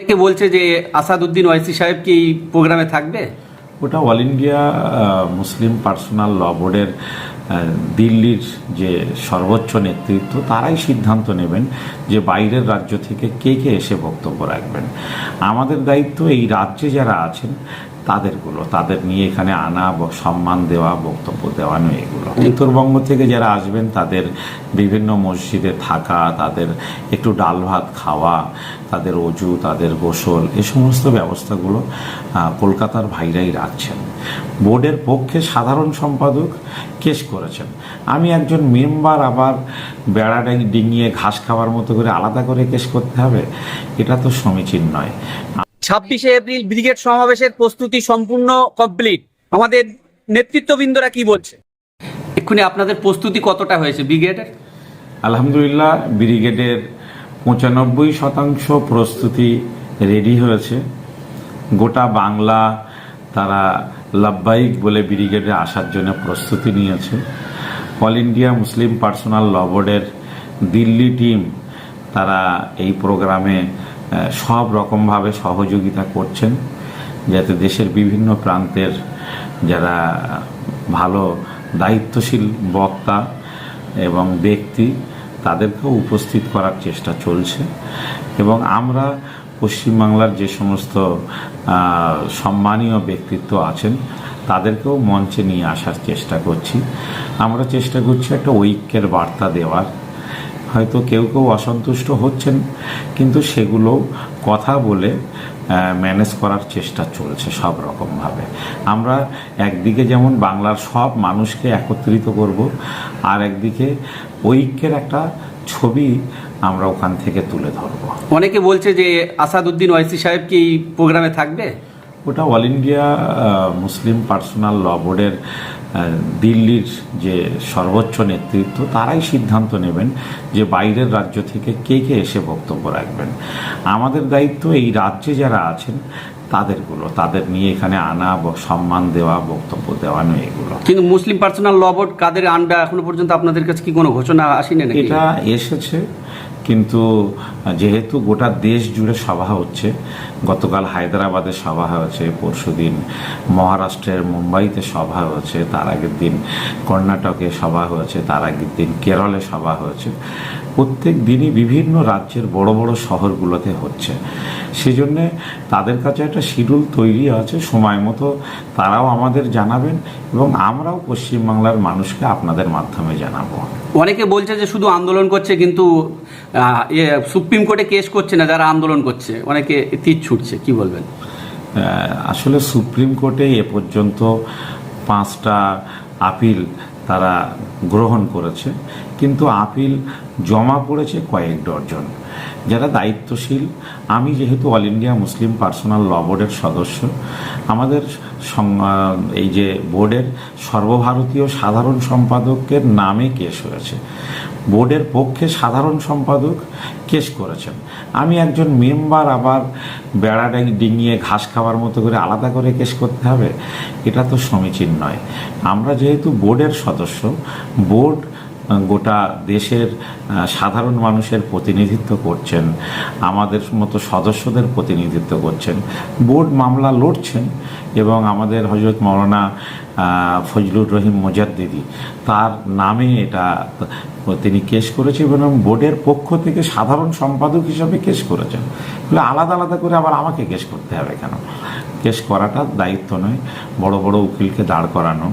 অনেকে বলছে যে আসাদুদ্দিন ওয়াইসি সাহেব কি এই প্রোগ্রামে থাকবে? ওটা All India Muslim Personal Law বোর্ডের দিল্লির যে সর্বোচ্চ নেতৃত্ব, তারাই সিদ্ধান্ত নেবেন যে বাইরের রাজ্য থেকে কে কে এসে বক্তব্য রাখবেন। আমাদের দায়িত্ব এই রাজ্যে যারা আছেন তাদেরগুলো তাদের নিয়ে এখানে আনা সম্মান দেওয়া বক্তব্য দেওয়ানো এগুলো। উত্তরবঙ্গ থেকে যারা আসবেন তাদের বিভিন্ন মসজিদে থাকা তাদের একটু ডাল ভাত খাওয়া তাদের অজু তাদের গোসল এ সমস্ত ব্যবস্থাগুলো কলকাতার ভাইরাই রাখছেন। বোর্ডের পক্ষে সাধারণ সম্পাদক কেস করেছেন। আমি একজন মেম্বার আবার বেড়া ডিঙিয়ে ঘাস খাওয়ার মতো করে আলাদা করে কেস করতে হবে এটা তো সমীচীন নয়। ছাব্বিশে এপ্রিল ব্রিগেড সমাবেশের প্রস্তুতি সম্পূর্ণ কমপ্লিট। আমাদের নেতৃত্ববৃন্দরা কি বলছে? এক্ষুনি আপনাদের প্রস্তুতি কতটা হয়েছে ব্রিগেডের? আলহামদুলিল্লাহ ব্রিগেডের পঁচানব্বই শতাংশ প্রস্তুতি রেডি হয়েছে। গোটা বাংলা তারা লাভবাহিক বলে ব্রিগেডে আসার জন্য প্রস্তুতি নিয়েছে। All India Muslim Personal Law বোর্ডের দিল্লি টিম তারা এই প্রোগ্রামে সব রকমভাবে সহযোগিতা করছেন, যাতে দেশের বিভিন্ন প্রান্তের যারা ভালো দায়িত্বশীল বক্তা এবং ব্যক্তি, তাদেরকেও উপস্থিত করার চেষ্টা চলছে। এবং আমরা পশ্চিমবাংলার যে সমস্ত সম্মানীয় ব্যক্তিত্ব আছেন, তাদেরকেও মঞ্চে নিয়ে আসার চেষ্টা করছি। আমরা চেষ্টা করছি একটা ঐক্যের বার্তা দেওয়ার। হয়তো কেউ কেউ অসন্তুষ্ট হচ্ছেন, কিন্তু সেগুলো কথা বলে ম্যানেজ করার চেষ্টা চলছে সব রকমভাবে। আমরা একদিকে যেমন বাংলার সব মানুষকে একত্রিত করব, আর একদিকে ঐক্যের একটা ছবি আমরা ওখান থেকে তুলে ধরবো। অনেকে বলছে যে আসাদুদ্দিন ওয়াইসি সাহেব কি এই প্রোগ্রামে থাকবে? ওটা All India Muslim Personal Law বোর্ডের দিল্লির যে সর্বোচ্চ নেতৃত্ব তারাই সিদ্ধান্ত নেবেন যে বাইরের রাজ্য থেকে কে কে এসে বক্তব্য রাখবেন। আমাদের দায়িত্ব এই রাজ্যে যারা আছেন তাদেরগুলো তাদের নিয়ে এখানে আনা সম্মান দেওয়া বক্তব্য দেওয়া দেওয়ানো এগুলো। কিন্তু মুসলিম পার্সোনাল ল বোর্ড কাদের আন্ডা এখনও পর্যন্ত আপনাদের কাছে কি কোনো ঘোষণা আসেনি এটা এসেছে কিন্তু যেহেতু গোটা দেশ জুড়ে সভা হচ্ছে গতকাল হায়দ্রাবাদে সভা হয়েছে পরশুদিন মহারাষ্ট্রের মুম্বাইতে সভা হয়েছে তার আগের দিন কর্ণাটকে সভা হয়েছে তার আগের দিন কেরলে সভা হয়েছে। প্রত্যেক দিনই বিভিন্ন রাজ্যের বড় বড় শহরগুলোতে হচ্ছে। সেজন্যে তাদের কাছে একটা শিডিউল তৈরি আছে সময় মতো তারাও আমাদের জানাবেন এবং আমরাও পশ্চিমবাংলার মানুষকে আপনাদের মাধ্যমে জানাব। অনেকে বলছে যে শুধু আন্দোলন করছে কিন্তু ইয়ে, সুপ্রিম কোর্টে কেস করছে না, যারা আন্দোলন করছে, অনেকে তীর ছুটছে, কি বলবেন? আসলে সুপ্রিম কোর্টে এ পর্যন্ত পাঁচটা আপিল তারা গ্রহণ করেছে, কিন্তু আপিল জমা পড়েছে কয়েক ডজন। যারা দায়িত্বশীল, আমি যেহেতু All India Muslim Personal Law বোর্ডের সদস্য, আমাদের এই যে বোর্ডের সর্বভারতীয় সাধারণ সম্পাদকের নামে কেস হয়েছে। বোর্ডের পক্ষে সাধারণ সম্পাদক কেস করেছেন। আমি একজন মেম্বার আবার বেড়া ডেং- ডিঙিয়ে ঘাস খাওয়ার মতো করে আলাদা করে কেস করতে হবে, এটা তো সমীচীন নয়। আমরা যেহেতু বোর্ডের সদস্য, বোর্ড গোটা দেশের সাধারণ মানুষের প্রতিনিধিত্ব করছেন, আমাদের মতো সদস্যদের প্রতিনিধিত্ব করছেন। বোর্ড মামলা লড়ছেন এবং আমাদের হজরত মৌলানা ফজলুর রহিম মোজাদ্দিদি, তার নামে এটা তিনি কেস করেছে এবং বোর্ডের পক্ষ থেকে সাধারণ সম্পাদক হিসাবে কেস করেছেন। বলে আলাদা আলাদা করে আবার আমাকে কেস করতে হবে কেন? কেস করাটা দায়িত্ব নয়, বড় বড় উকিলকে দাঁড় করানো,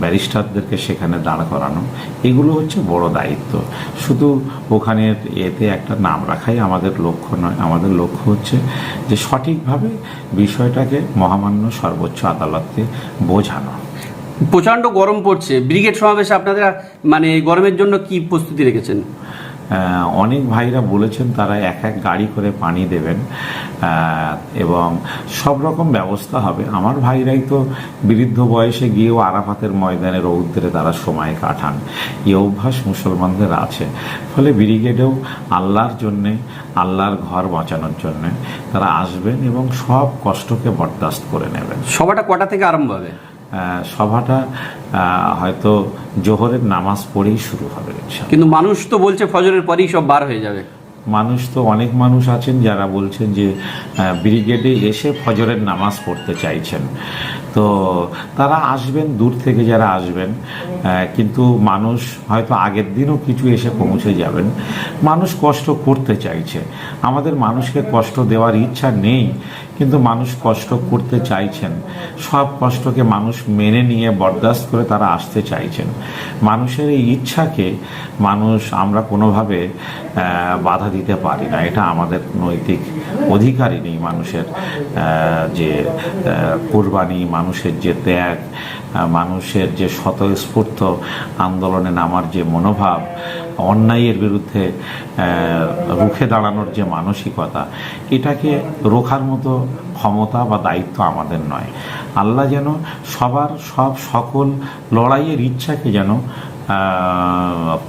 ব্যারিস্টারদেরকে সেখানে দাঁড় করানো, এগুলো হচ্ছে বড় দায়িত্ব। শুধু ওখানের এতে একটা নাম রাখাই আমাদের লক্ষ্য নয়, আমাদের লক্ষ্য হচ্ছে যে সঠিকভাবে বিষয়টাকে মহামান্য সর্বোচ্চ আদালতকে বোঝানো। প্রচণ্ড গরম পড়ছে। ব্রিগেড সমাবেশে আপনাদের মানে গরমের জন্য কি প্রস্তুতি রেখেছেন? অনেক ভাইরা বলেছেন তারা এক এক গাড়ি করে পানি দেবেন এবং সব রকম ব্যবস্থা হবে। আমার ভাইরাই তো বৃদ্ধ বয়সে গিয়েও আরাফাতের ময়দানে রৌদ্রে তারা সময় কাটান। এই অভ্যাস মুসলমানদের আছে। ফলে ব্রিগেডেও আল্লাহর জন্যে, আল্লাহর ঘর বাঁচানোর জন্যে তারা আসবেন এবং সব কষ্টকে বরদাস্ত করে নেবেন। সভাটা কটা থেকে আরম্ভ হবে? সভাটা হয়তো জোহরের নামাজ পড়েই শুরু হবে কিন্তু মানুষ তো বলছে ফজরের পরেই সব বার হয়ে যাবে। মানুষ তো অনেক মানুষ আছেন যারা বলছেন যে ব্রিগেডে এসে ফজরের নামাজ পড়তে চাইছেন। তো তারা আসবেন, দূর থেকে যারা আসবেন কিন্তু মানুষ হয়তো আগের দিনও কিছু এসে পৌঁছে যাবেন। মানুষ কষ্ট করতে চাইছে। আমাদের মানুষকে কষ্ট দেওয়ার ইচ্ছা নেই, কিন্তু মানুষ কষ্ট করতে চাইছেন। সব কষ্টকে মানুষ মেনে নিয়ে বরদাস্ত করে তারা আসতে চাইছেন। মানুষের এই ইচ্ছাকে মানুষ আমরা কোনোভাবে বাধা দিতে পারি না। এটা আমাদের নৈতিক অধিকারই নেই মানুষের যে কোরবানি কোরবানি মানুষের যে ত্যাগ মানুষের যে স্বতঃস্ফূর্ত আন্দোলনে নামার যে মনোভাব, অন্যায়ের বিরুদ্ধে রুখে দাঁড়ানোর যে মানসিকতা, এটাকে রোখার মতো ক্ষমতা বা দায়িত্ব আমাদের নয়। আল্লাহ যেন সবার সব সকল লড়াইয়ের ইচ্ছাকে যেন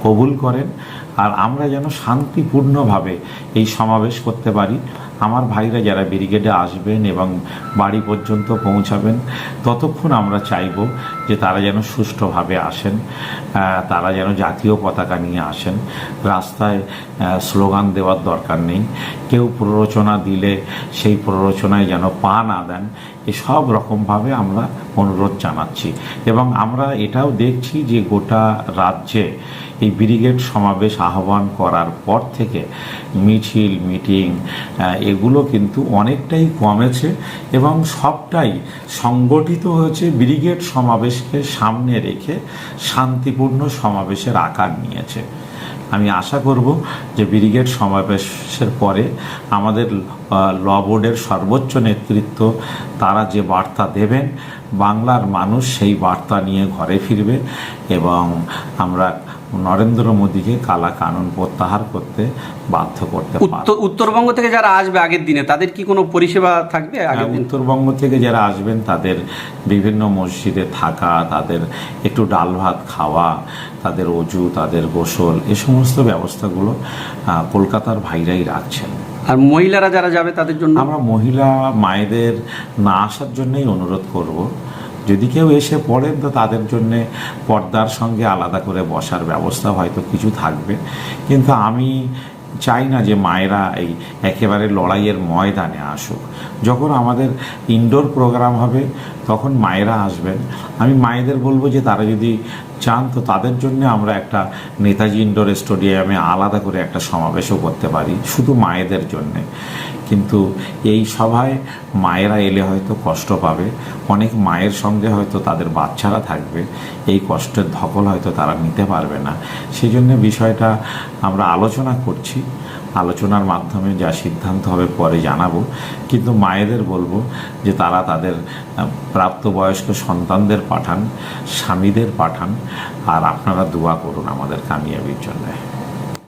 কবুল করেন, আর আমরা যেন শান্তিপূর্ণভাবে এই সমাবেশ করতে পারি। আমার ভাইরা যারা ব্রিগেডে আসবেন এবং বাড়ি পর্যন্ত পৌঁছাবেন, ততক্ষণ আমরা চাইব যে তারা যেন সুষ্ঠুভাবে আসেন তারা যেন জাতীয় পতাকা নিয়ে আসেন। রাস্তায় স্লোগান দেওয়ার দরকার নেই। কেউ প্ররোচনা দিলে সেই প্ররোচনায় যেন পা না দেন। এসব রকমভাবে আমরা অনুরোধ জানাচ্ছি। এবং আমরা এটাও দেখছি যে গোটা রাজ্যে এই ব্রিগেড সমাবেশ আহ্বান করার পর থেকে মিছিল, মিটিং এগুলো কিন্তু অনেকটাই কমেছে এবং সবটাই সংগঠিত হয়েছে ব্রিগেড সমাবেশকে সামনে রেখে শান্তিপূর্ণ সমাবেশের আকার নিয়েছে। আমি আশা করব যে ব্রিগেড সমাবেশের পরে আমাদের ল বোর্ডের সর্বোচ্চ নেতৃত্ব তারা যে বার্তা দেবেন বাংলার মানুষ সেই বার্তা নিয়ে ঘরে ফিরবে এবং আমরা নরেন্দ্র মোদীকে কালা কানুন প্রত্যাহার করতে বাধ্য করতে উত্তর উত্তরবঙ্গ থেকে যারা আসবে আগের দিনে তাদের কি কোনো পরিষেবা থাকবে আগের উত্তরবঙ্গ থেকে যারা আসবেন তাদের বিভিন্ন মসজিদে থাকা তাদের একটু ডাল ভাত খাওয়া তাদের অজু তাদের গোসল এ সমস্ত ব্যবস্থাগুলো কলকাতার ভাইরাই রাখছেন। আর মহিলারা যারা যাবে তাদের জন্য? আমরা মহিলা, মায়েদের না আসার জন্যই অনুরোধ করব। যদি কেউ এসে পড়েন তো তাদের জন্য পর্দার সঙ্গে আলাদা করে বসার ব্যবস্থা হয়তো কিছু থাকবে। কিন্তু আমি চাই না যে মায়েরা এই একেবারে লড়াইয়ের ময়দানে আসুক। যখন আমাদের ইনডোর প্রোগ্রাম হবে, তখন মায়েরা আসবেন। আমি মায়েদের বলব যে তারা যদি চান, তো তাদের জন্য আমরা একটা নেতাজি ইনডোর স্টেডিয়ামে আলাদা করে একটা সমাবেশও করতে পারি, শুধু মায়েদের জন্যে। কিন্তু এই সভায় মায়েরা এলে হয়তো কষ্ট পাবে অনেক মায়ের সঙ্গে হয়তো তাদের বাচ্চারা থাকবে, এই কষ্টের ধকল হয়তো তারা নিতে পারবে না। সেই জন্য বিষয়টা আমরা আলোচনা করছি। আলোচনার মাধ্যমে যা সিদ্ধান্ত হবে পরে জানাব। কিন্তু মায়েদের বলব যে তারা তাদের প্রাপ্তবয়স্ক সন্তানদের পাঠান, স্বামীদের পাঠান, আর আপনারা দোয়া করুন আমাদের কামিয়াবির জন্য।